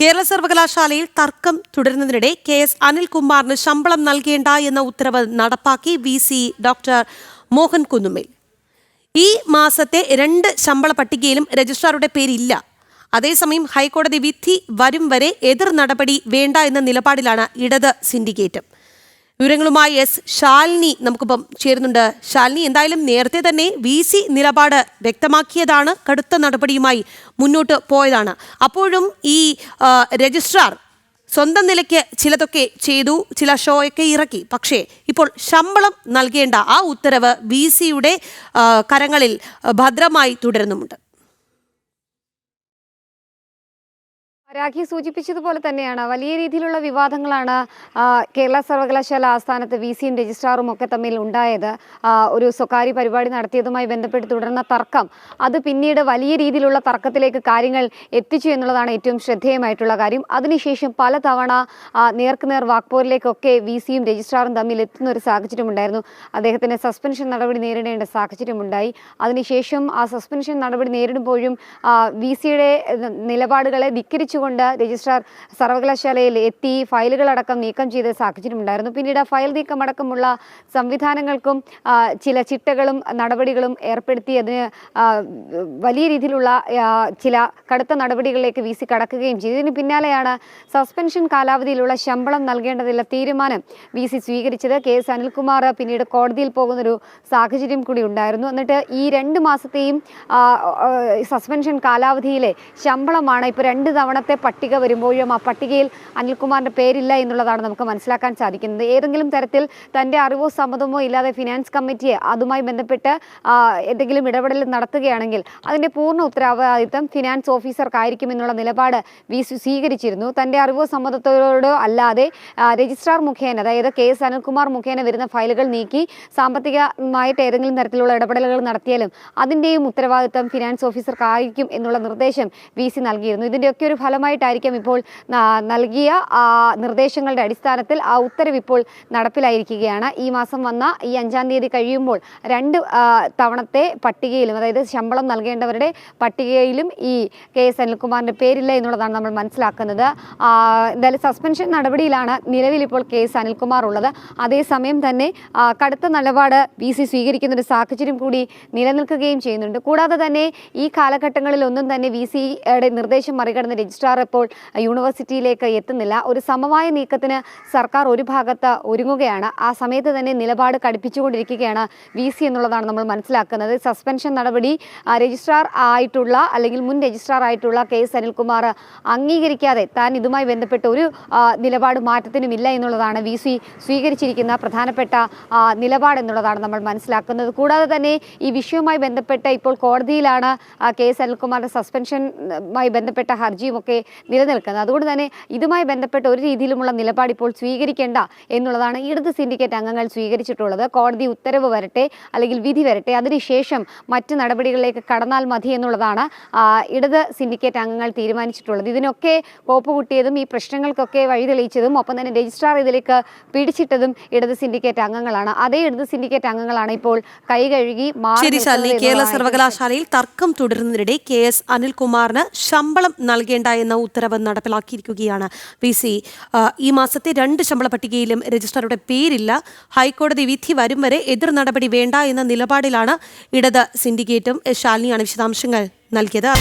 കേരള സർവകലാശാലയിൽ തർക്കം തുടരുന്നതിനിടെ കെ എസ് അനിൽകുമാറിന് ശമ്പളം നൽകേണ്ട എന്ന ഉത്തരവ് നടപ്പാക്കി V C doctor Mohan Kunnummel ഈ മാസത്തെ രണ്ട് ശമ്പള പട്ടികയിലും രജിസ്ട്രാറുടെ പേരില്ല. അതേസമയം ഹൈക്കോടതി വിധി വരും വരെ എതിർ നടപടി വേണ്ട എന്ന നിലപാടിലാണ് ഇടത് സിൻഡിക്കേറ്റ്. വിവരങ്ങളുമായി എസ് ശാലിനി നമുക്കിപ്പം ചേരുന്നുണ്ട്. ശാലിനി എന്തായാലും നേരത്തെ തന്നെ വി സി നിലപാട് വ്യക്തമാക്കിയതാണ്. കടുത്ത നടപടിയുമായി മുന്നോട്ട് പോയതാണ്. അപ്പോഴും ഈ രജിസ്ട്രാർ സ്വന്തം നിലയ്ക്ക് ചിലതൊക്കെ ചെയ്തു ചില ഷോയൊക്കെ ഇറക്കി. പക്ഷേ ഇപ്പോൾ ശമ്പളം നൽകേണ്ട ആ ഉത്തരവ് വി സിയുടെ കരങ്ങളിൽ ഭദ്രമായി തുടരുന്നുമുണ്ട്. രാഖി സൂചിപ്പിച്ചതുപോലെ തന്നെയാണ്. വലിയ രീതിയിലുള്ള വിവാദങ്ങളാണ് കേരള സർവകലാശാല ആസ്ഥാനത്ത് വി സിയും രജിസ്ട്രാറും ഒക്കെ തമ്മിൽ ഉണ്ടായത്. ഒരു സ്വകാര്യ പരിപാടി നടത്തിയതുമായി ബന്ധപ്പെട്ട് തുടർന്ന തർക്കം. അത് പിന്നീട് വലിയ രീതിയിലുള്ള തർക്കത്തിലേക്ക് കാര്യങ്ങൾ എത്തിച്ചു എന്നുള്ളതാണ് ഏറ്റവും ശ്രദ്ധേയമായിട്ടുള്ള കാര്യം. അതിനുശേഷം പലതവണ തവണ നേർക്കുനേർ വാക്പോരിലേക്കൊക്കെ വി സിയും രജിസ്ട്രാറും തമ്മിൽ എത്തുന്ന ഒരു സാഹചര്യം ഉണ്ടായിരുന്നു. അദ്ദേഹത്തിന് സസ്പെൻഷൻ നടപടി നേരിടേണ്ട സാഹചര്യമുണ്ടായി അതിനുശേഷം ആ സസ്പെൻഷൻ നടപടി നേരിടുമ്പോഴും വി സിയുടെ നിലപാടുകളെ ധിക്കരിച്ചുകൊണ്ട് രജിസ്ട്രാർ സർവകലാശാലയിൽ എത്തി ഫയലുകളടക്കം നീക്കം ചെയ്ത സാഹചര്യം ഉണ്ടായിരുന്നു പിന്നീട് ഫയൽ നീക്കം അടക്കമുള്ള സംവിധാനങ്ങൾക്കും ചില ചിട്ടകളും നടപടികളും ഏർപ്പെടുത്തി അതിന് വലിയ രീതിയിലുള്ള ചില കടുത്ത നടപടികളിലേക്ക് വീസി കടക്കുകയും ചെയ്തു. ഇതിന് പിന്നാലെയാണ് സസ്പെൻഷൻ കാലാവധിയിലുള്ള ശമ്പളം നൽകേണ്ടതില്ല തീരുമാനം വി സി സ്വീകരിച്ചത്. കെ എസ് അനിൽകുമാർ പിന്നീട് കോടതിയിൽ പോകുന്നൊരു സാഹചര്യം കൂടി ഉണ്ടായിരുന്നു. എന്നിട്ട് ഈ രണ്ട് മാസത്തെയും സസ്പെൻഷൻ കാലാവധിയിലെ ശമ്പളമാണ് ഇപ്പോൾ രണ്ട് തവണത്തെ പട്ടിക വരുമ്പോഴും ആ പട്ടികയിൽ അനിൽകുമാറിന്റെ പേരില്ല എന്നുള്ളതാണ് നമുക്ക് മനസ്സിലാക്കാൻ സാധിക്കുന്നത്. ഏതെങ്കിലും തരത്തിൽ തന്റെ അറിവോ സമ്മതമോ ഇല്ലാതെ ഫിനാൻസ് കമ്മിറ്റിയെ അതുമായി ബന്ധപ്പെട്ട് എന്തെങ്കിലും ഇടപെടൽ നടത്തുകയാണെങ്കിൽ അതിന്റെ പൂർണ ഉത്തരവാദിത്തം ഫിനാൻസ് ഓഫീസർക്കായിരിക്കും എന്നുള്ള നിലപാട് വി സ്വീകരിച്ചിരുന്നു. തന്റെ അറിവോ സമ്മതത്തോടോ അല്ലാതെ രജിസ്ട്രാർ മുഖേന അതായത് കെ എസ് അനിൽകുമാർ മുഖേന വരുന്ന ഫയലുകൾ നീക്കി സാമ്പത്തികമായിട്ട് ഏതെങ്കിലും തരത്തിലുള്ള ഇടപെടലുകൾ നടത്തിയാലും അതിന്റെയും ഉത്തരവാദിത്തം ഫിനാൻസ് ഓഫീസർക്കായിരിക്കും എന്നുള്ള നിർദ്ദേശം വി സി നൽകിയിരുന്നു. ഇതിന്റെയൊക്കെ ഒരു ഫലമായിട്ടായിരിക്കും ഇപ്പോൾ നൽകിയ നിർദ്ദേശങ്ങളുടെ അടിസ്ഥാനത്തിൽ ആ ഉത്തരവ് ഇപ്പോൾ നടപ്പിലായിരിക്കുകയാണ്. ഈ മാസം വന്ന ഈ അഞ്ചാം തീയതി കഴിയുമ്പോൾ രണ്ട് തവണത്തെ പട്ടികയിലും അതായത് ശമ്പളം നൽകേണ്ടവരുടെ പട്ടികയിലും ഈ കെ എസ് അനിൽകുമാറിന്റെ പേരില്ല എന്നുള്ളതാണ് നമ്മൾ മനസ്സിലാക്കുന്നത്. എന്തായാലും സസ്പെൻഷൻ നടപടിയിലാണ് നിലവിൽ ഇപ്പോൾ കെ എസ് അനിൽകുമാർ ഉള്ളത്. അതേസമയം തന്നെ കടുത്ത നിലപാട് വി സി സ്വീകരിക്കുന്ന ഒരു സാഹചര്യം കൂടി നിലനിൽക്കുകയും ചെയ്യുന്നുണ്ട്. കൂടാതെ തന്നെ ഈ കാലഘട്ടങ്ങളിൽ ഒന്നും തന്നെ വി സിയുടെ നിർദ്ദേശം മറികടന്ന് രജിസ്ട്രാർ ഇപ്പോൾ യൂണിവേഴ്സിറ്റിയിലേക്ക് എത്തുന്നില്ല. ഒരു സമവായ നീക്കത്തിന് സർക്കാർ ഒരു ഭാഗത്ത് ഒരുങ്ങുകയാണ്. ആ സമയത്ത് തന്നെ നിലപാട് കടുപ്പിച്ചുകൊണ്ടിരിക്കുകയാണ് വി സി എന്നുള്ളതാണ് നമ്മൾ മനസ്സിലാക്കുന്നത്. സസ്പെൻഷൻ നടപടി രജിസ്ട്രാർ ആയിട്ടുള്ള അല്ലെങ്കിൽ മുൻ രജിസ്ട്രാർ ആയിട്ടുള്ള കെ എസ് അനിൽകുമാർ അംഗീകരിക്കാതെ താൻ ഇതുമായി ബന്ധപ്പെട്ട ഒരു നിലപാട് മാറ്റത്തിനുമില്ല എന്നുള്ളതാണ് വി സി സ്വീകരിച്ചിരിക്കുന്ന പ്രധാനപ്പെട്ട നിലപാട് എന്നുള്ളതാണ് നമ്മൾ മനസ്സിലാക്കുന്നത്. കൂടാതെ തന്നെ ഈ വിഷയവുമായി ബന്ധപ്പെട്ട് ഇപ്പോൾ കോടതിയിലാണ് കെ എസ് അനിൽകുമാറിന്റെ സസ്പെൻഷനുമായി ബന്ധപ്പെട്ട ഹർജിയുമൊക്കെ നിലനിൽക്കുന്നത്. അതുകൊണ്ട് തന്നെ ഇതുമായി ബന്ധപ്പെട്ട് ഒരു രീതിയിലുമുള്ള നിലപാട് ഇപ്പോൾ സ്വീകരിക്കേണ്ട എന്നുള്ളതാണ് ഇടത് സിൻഡിക്കേറ്റ് അംഗങ്ങൾ സ്വീകരിച്ചിട്ടുള്ളത്. കോടതി ഉത്തരവ് വരട്ടെ അല്ലെങ്കിൽ വിധി വരട്ടെ അതിനുശേഷം മറ്റ് നടപടികളിലേക്ക് കടന്നാൽ മതി എന്നുള്ളതാണ് ഇടത് സിൻഡിക്കേറ്റ് അംഗങ്ങൾ തീരുമാനിച്ചിട്ടുള്ളത്. ഇതിനൊക്കെ കോപ്പ് കൂട്ടിയതും ഈ പ്രശ്നങ്ങൾക്കൊക്കെ വഴിതെളിയിച്ചതും ഒപ്പം തന്നെ രജിസ്ട്രാർ ഇതിലേക്ക് പിടിച്ചിട്ടതും ഇടത് സിൻഡിക്കേറ്റ് അംഗങ്ങളാണ്. അതേ ഇടത് സിൻഡിക്കേറ്റ് അംഗങ്ങളാണ് ഇപ്പോൾ കൈ കഴുകി മാറി ശരി ശാലിനി കേരള സർവകലാശാലയിൽ തർക്കം തുടരുന്നതിനിടെ കെ എസ് അനിൽകുമാറിന് ശമ്പളം നൽകേണ്ട എന്ന ഉത്തരവ് നടപ്പിലാക്കിയിരിക്കുകയാണ്. വി സി ഈ മാസത്തെ രണ്ട് ശമ്പള പട്ടികയിലും രജിസ്ട്രാറുടെ പേരില്ല. ഹൈക്കോടതി വിധി വരും വരെ എതിർ നടപടി വേണ്ട എന്ന നിലപാടിലാണ് ഇടത് സിൻഡിക്കേറ്റും ശാലിനിയാണ് വിശദാംശങ്ങൾ നൽകിയത്.